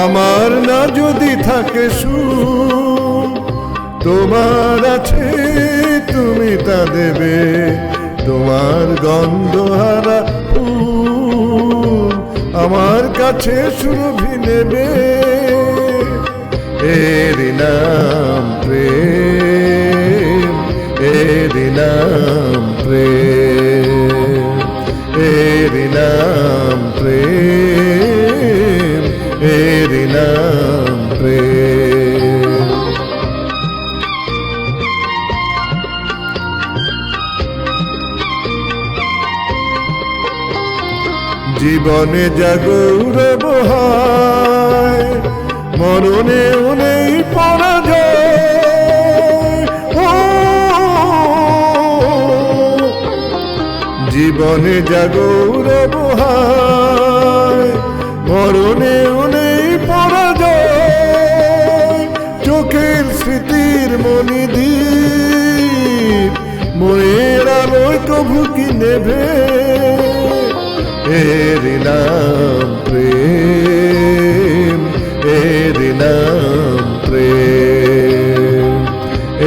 আমার না যদি থাকে সুর, তোমার আছে, তুমি তা দেবে, তোমার গন্ধহারা ফুল আমার কাছে সুরভি নেবে। এরি নাম প্রেম, এরি নাম প্রেম। জীবনে জাগৌরব হয় মরণেও নেই পরাজয়। জীবনে জাগৌরব হয় মরণেও নেই পরাজয়। চোখের স্মৃতির মণিদ্বীপ মনের আলোয় কভু কি নেভে? এরি নাম প্রেম এরি নাম প্রেম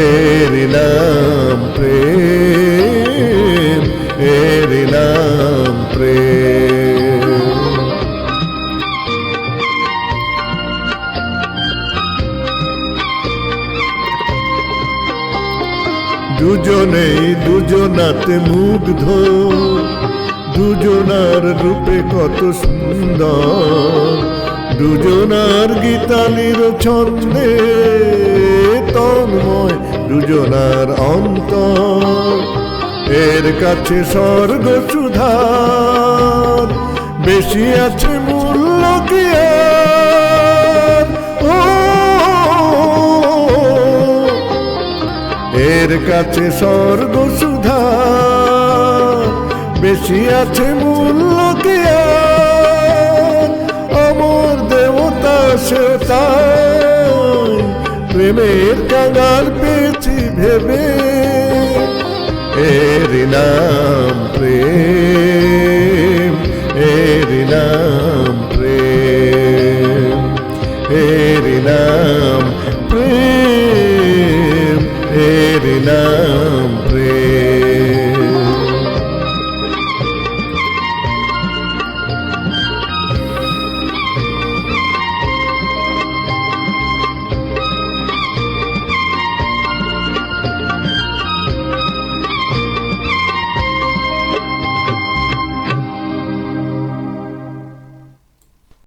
এরি নাম প্রেম এরি নাম প্রেম দুজনেই দুজনাতে মুগ্ধ দুজনার রূপে কত সুন্দর। দুজনার গীতালির ছন্দে তন্ময়, দুজনার অন্তর। এর কাছে স্বর্গ সুধার বেশি আছে মূল্য এর কাছে স্বর্গ সুধা বেশি আছে মূল্য আর? দেবতা সে প্রেমের কাঙাল পেয়েছি ভেবে এর নাম প্রেম